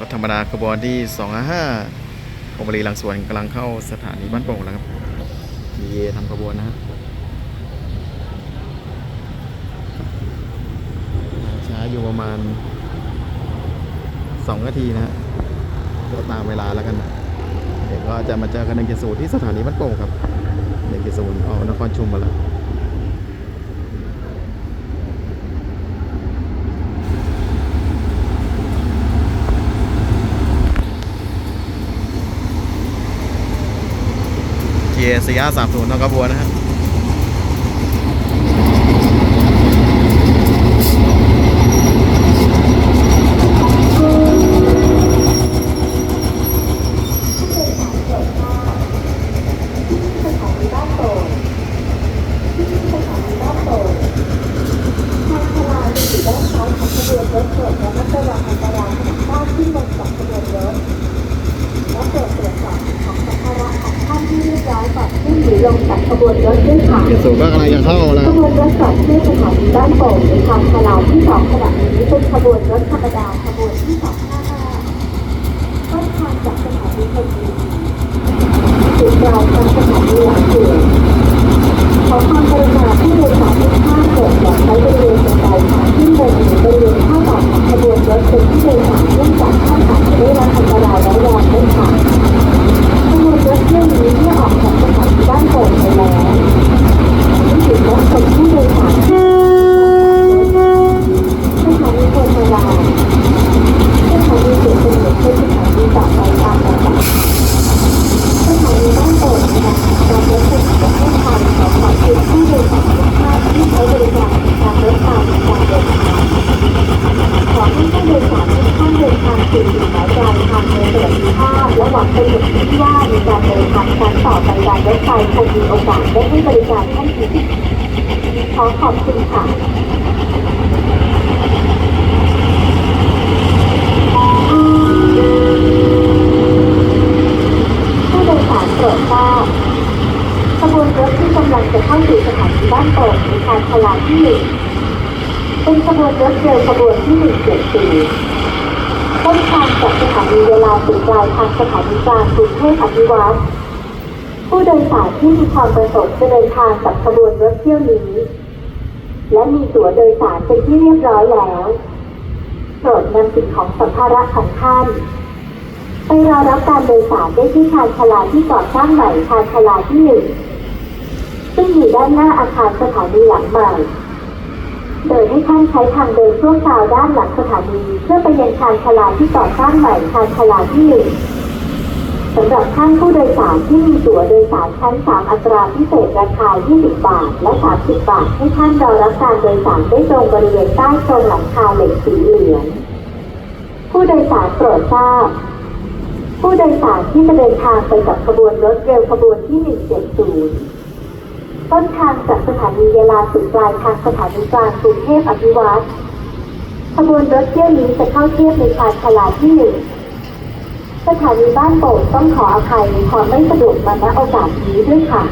รถธรรมดาขบวนที่ 255องบรีลังสวนกำลังเข้าสถานีบ้านโป่งแล้วครับมีเยทำขบวนนะฮะช้าอยู่ประมาณ 2 นาทีนะฮะก็ตามเวลาแล้วกันนะเดี๋ยวก็จะมาเจอกันในเกสูที่สถานีบ้านโป่งครับในเกสูออกนครชุมมาแล้ว เกียร์สยาสามศูนย์นองกระบวนะครับถานีบ้านโป่งที่สถานีบ้านโป่งทางพลาจะอยู่ด้านซ้ายของขบวนรถโปรดระมัดระวังอันตรายขณะก้าวขึ้นบนของขบวนรถและโปรดตรวจสอบของสัมภาระของท่านที่เรียบร้อยก่อนขึ้นหรือลงจาก ขบวนรถด้วยค่ะเกียร์สูงก็กำลังจะเข้าแล้วขบวนรถจอดที่สถานีบ้านโป่งในทางพลาที่สองขณะนี้เป็นขบวนรถธรรมดาขบวนที่สองห้าห้าต้นทางจากสถานีชลบุรีจุดปลายทางสถานีหลักเสียง ขอความกรุณาผู้โดยสารทุกท่านโปรดอย่าใช้บริเวณบันไดทางขึ้นลงหรือบริเวณท่าต่อของขบวนรถเป็นที่โดยสารเนื่องจากท่านอาจจะได้รับอันตรายร้ายแรงได้ค่ะขบวนรถเที่ยวนี้เมื่อออกจากสถานีบ้านโป่งไปแล้วที่ถึงรถเป็นผู้โดยสารสถานีโพธารามสถานีสุขุมวิทเป็นสถานีต่อไปตามลำดับ สถานีบ้านโป่งค่ะการรถไฟฟ้าประเทศไทย ขอขอบคุณผู้โดยสารทุกท่านที่ใช้บริการการรถไฟในการเดินทางขอให้ผู้โดยสารทุกท่านเดินทางสู่จุดหมายปลายทางโดยสวัสดิภาและหวังเป็นอย่างยิ่งว่าในการเดินทางครั้ ที่หนึ่งเป็นขบวนรถเร็วขบวนที่หนึ่งเจ็ดสี่ต้นทางจากสถานีเวลาสู่ปลายทางสถานีกลางกรุงเทพอภิวัตรผู้โดยสารที่มีความประสงค์จะเดินทางกับขบวนรถเที่ยวนี้ และมีตั๋วโดยสารเป็นที่เรียบร้อยแล้วโปรดนำสิ่งของสัมภาระของท่านไปรอรับการโดยสารได้ที่ชานชาลาที่ก่อสร้างใหม่ชานชาลาที่หนึ่ง ซึ่งอยู่ด้านหน้าอาคารสถานีหลังใหม่ โดยให้ท่านใช้ทางเดินช่วงคราวด้านหลังสถานีเพื่อไปยังชานชาลาที่ก่อสร้างใหม่ชานชาลาที่หนึ่งสำหรับท่านผู้โดยสารที่มีตั๋วโดยสารชั้น 3 อัตราพิเศษราคา 20 บาท และ 30 บาท ให้ท่านรอรับการโดยสารได้ตรงบริเวณใต้โครงหลังคาเหล็กสีเหลือง ผู้โดยสารโปรดทราบ ผู้โดยสารที่จะเดินทางไปกับขบวนรถเร็วขบวนที่ 170 ต้นทางจากสถานีเวลาสู่ปลายทางสถานีกลางกรุงเทพอภิวัตรขบวนรถเที่ยวนี้จะเข้าเทียบในชานชลาที่หนึ่งสถานีบ้านโป่งต้องขออภัยในความไม่สะดวกมาณโอกาสนี้ด้วยค่ะ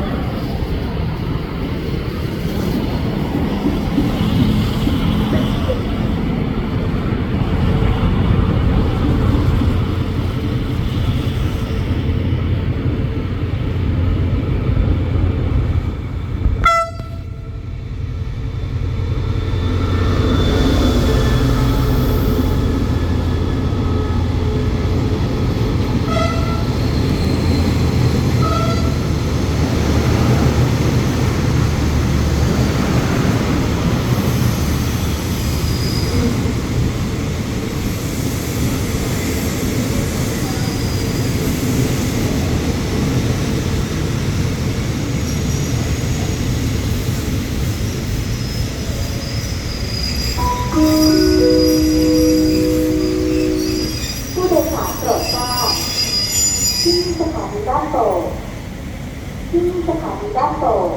ผู้โดยสารโปรดทราบที่ สถานีบ้านโป่งที่สถานีบ้านโป่ง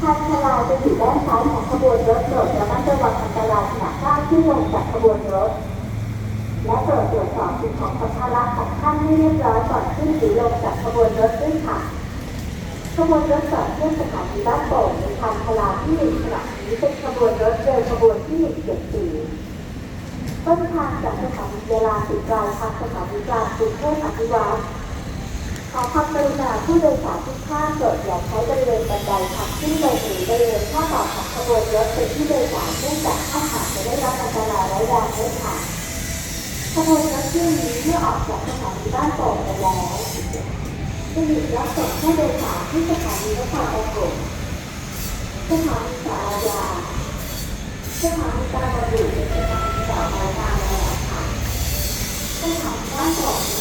ทางชลาจะอยู่ด้านซ้ายของขบวนรถโปรดระมัดระวังอันตรายขณะก้าวขึ้นลงจากขบวนรถ และโปรดตรวจสอบสิ่งของสัมภาระของท่านให้เรียบร้อยก่อนขึ้นหรือลงจากขบวนรถด้วยค่ะขบวนรถจอดเทียบสถานีบ้านโป่งในทางพลาที่หนึ่งขณะนี้เป็นขบวนรถเร็วขบวนที่หนึ่งเจ็ดสี่ต้นทางจากสถานีเวลาสุดปลายทางสถานีกลางกรุงเทพอภิวัตร ขอความกรุณาผู้โดยสารทุกท่านโปรดอย่าใช้บริเวณบันไดทางขึ้นลงหรือบริเวณข้อต่อของขบวนรถเป็นที่โดยสารเนื่องจากข้ามผ่านจะได้รับอันตรายร้ายแรงด้วยค่ะขบวนรถเที่ยวนี้เมื่อออกจากสถานีบ้านโป่งไปแล้วจะหยุดรับส่งผู้โดยสารที่สถานีนครปฐมสถานีสารยาสถานีการบรรจุเป็นสถานีต่อไปตามระดับค่ะสถานีบ้านโป่ง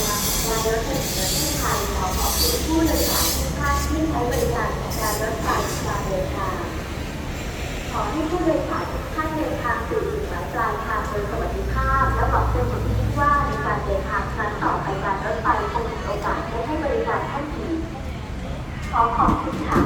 รถไฟแห่งประเทศไทยขอขอบคุณผู้โดยสารทุกท่านที่ใช้บริการของการรถไฟในการเดินทางขอให้ผู้โดยสารทุกท่านเดินทางสู่จุดหมายปลายทางโดยสวัสดิภาพ และหวังเป็นอย่างยิ่งว่าในการเดินทางครั้งต่อไปการรถไฟคงมีโอกาสได้ให้บริการท่านอีกขอขอบคุณค่ะ